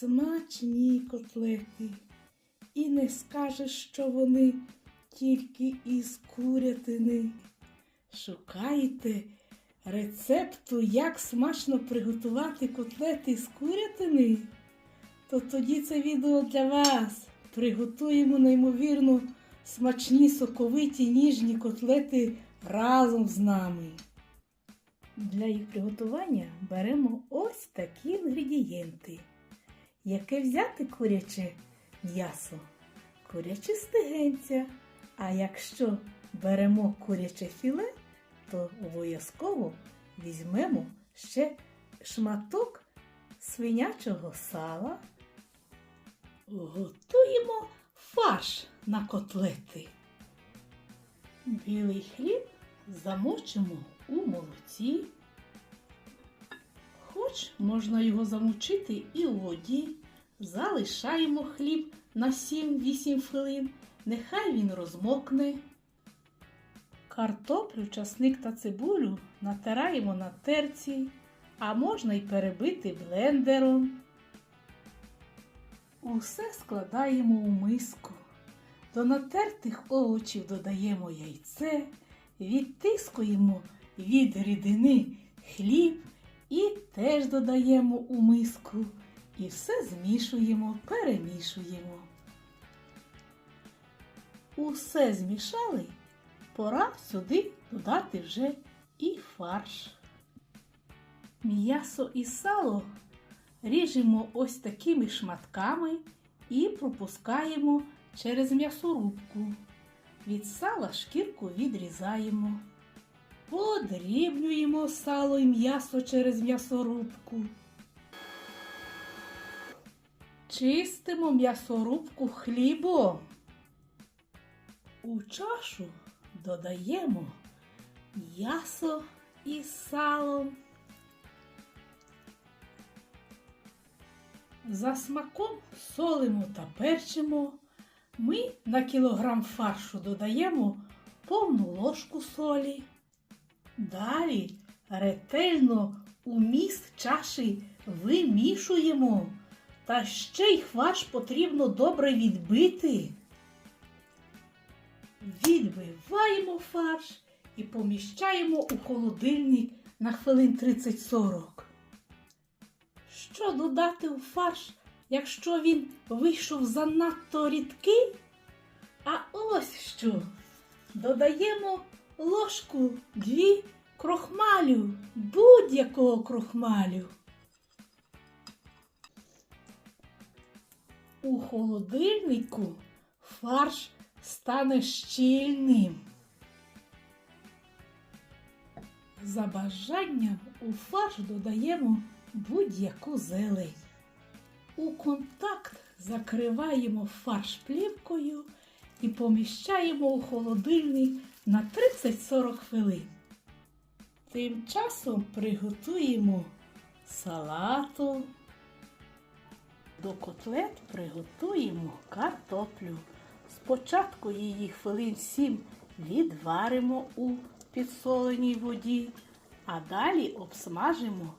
Смачні котлети. І не скажеш, що вони тільки із курятини. Шукаєте рецепту, як смачно приготувати котлети з курятини? То тоді це відео для вас. Приготуємо неймовірно смачні соковиті ніжні котлети разом з нами. Для їх приготування беремо ось такі інгредієнти. Яке взяти куряче м'ясо? Куряче стегенця. А якщо беремо куряче філе, то обов'язково візьмемо ще шматок свинячого сала. Готуємо фарш на котлети. Білий хліб замочимо у молоці. Хоч можна його замочити і у воді. Залишаємо хліб на 7-8 хвилин. Нехай він розмокне. Картоплю, часник та цибулю натираємо на терці, а можна й перебити блендером. Усе складаємо у миску. До натертих овочів додаємо яйце, відтискуємо від рідини хліб і теж додаємо у миску. І все змішуємо, перемішуємо. Усе змішали, пора сюди додати вже і фарш. М'ясо і сало ріжемо ось такими шматками і пропускаємо через м'ясорубку. Від сала шкірку відрізаємо. Подрібнюємо сало і м'ясо через м'ясорубку. Чистимо м'ясорубку хлібом. У чашу додаємо м'ясо із салом. За смаком солимо та перчимо. Ми на кілограм фаршу додаємо повну ложку солі. Далі ретельно у міст чаші вимішуємо. Та ще й фарш потрібно добре відбити. Відбиваємо фарш і поміщаємо у холодильник на хвилин 30-40. Що додати у фарш, якщо він вийшов занадто рідкий? А ось що. Додаємо ложку дві крохмалю, будь-якого крохмалю. У холодильнику фарш стане щільним. За бажанням у фарш додаємо будь-яку зелень. У контакт закриваємо фарш плівкою і поміщаємо у холодильник на 30-40 хвилин. Тим часом приготуємо салату. До котлет приготуємо картоплю. Спочатку її хвилин 7 відваримо у підсоленій воді, а далі обсмажимо,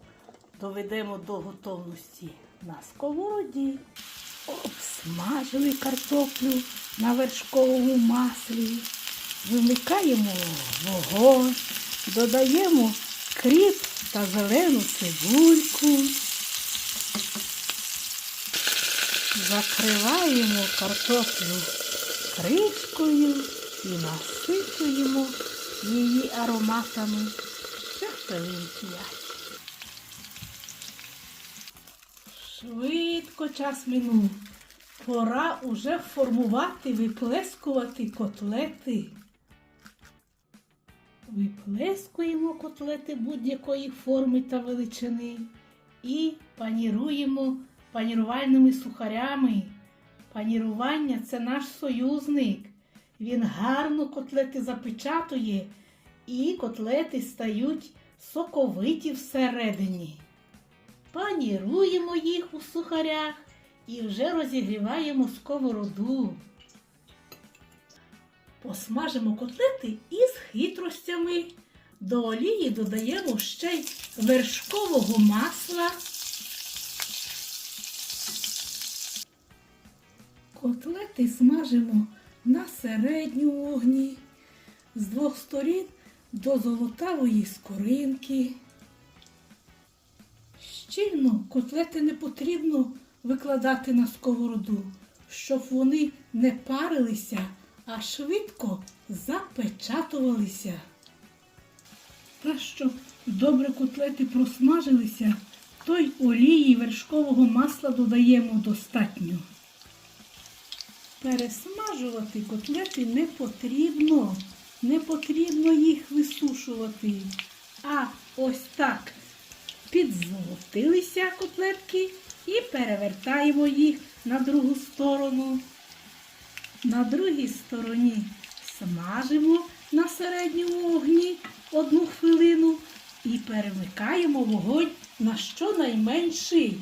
доведемо до готовності на сковороді. Обсмажили картоплю на вершковому маслі, вимикаємо вогонь, додаємо кріп та зелену цибульку. Закриваємо картоплю кришкою і насичуємо її ароматами ще хвилин. Швидко час минув. Пора уже формувати, виплескувати котлети. Виплескуємо котлети будь-якої форми та величини і паніруємо панірувальними сухарями. Панірування це наш союзник. Він гарно котлети запечатує, і котлети стають соковиті всередині. Паніруємо їх у сухарях і вже розігріваємо сковороду. Посмажимо котлети із хитростями. До олії додаємо ще й вершкового масла. Котлети смажимо на середньому вогні з двох сторін до золотавої скоринки. Щільно котлети не потрібно викладати на сковороду, щоб вони не парилися, а швидко запечатувалися. Та щоб добре котлети просмажилися, то й олії вершкового масла додаємо достатньо. Пересмажувати котлети не потрібно. Не потрібно їх висушувати. А ось так підзолотилися котлетки і перевертаємо їх на другу сторону. На другій стороні смажимо на середньому вогні одну хвилину і перемикаємо вогонь на щонайменший.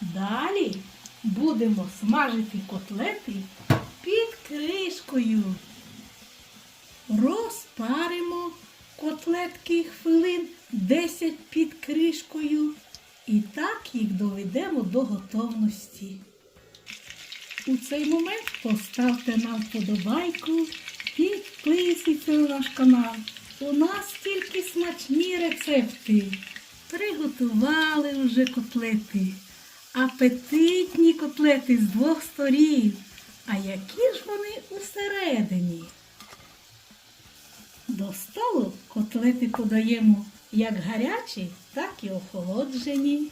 Далі будемо смажити котлети під кришкою. Розпаримо котлетки хвилин 10 під кришкою і так їх доведемо до готовності. У цей момент поставте нам вподобайку, підписуйтесь на наш канал. У нас тільки смачні рецепти. Приготували вже котлети. Апетитні котлети з двох сторін. А які ж вони усередині? До столу котлети подаємо як гарячі, так і охолоджені.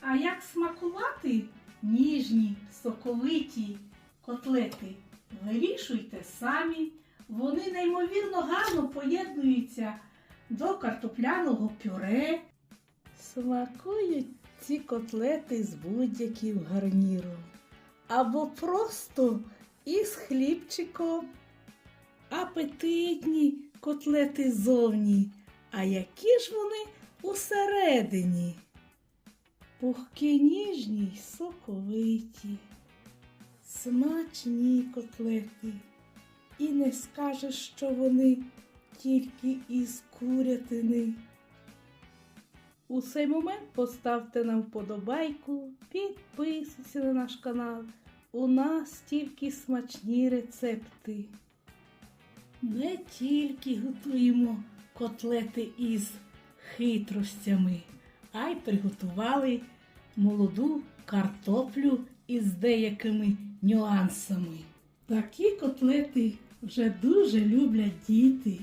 А як смакувати ніжні, соковиті котлети? Вирішуйте самі. Вони неймовірно гарно поєднуються до картопляного пюре. Смакують ці котлети з будь-яким гарніром. Або просто із хлібчиком. Апетитні котлети зовні. А які ж вони усередині? Пухкі ніжні й соковиті, смачні котлети. І не скажеш, що вони тільки із курятини. У цей момент поставте нам вподобайку, підписуйтесь на наш канал. У нас тільки смачні рецепти. Не тільки готуємо котлети із хитростями, а й приготували молоду картоплю із деякими нюансами. Такі котлети вже дуже люблять діти.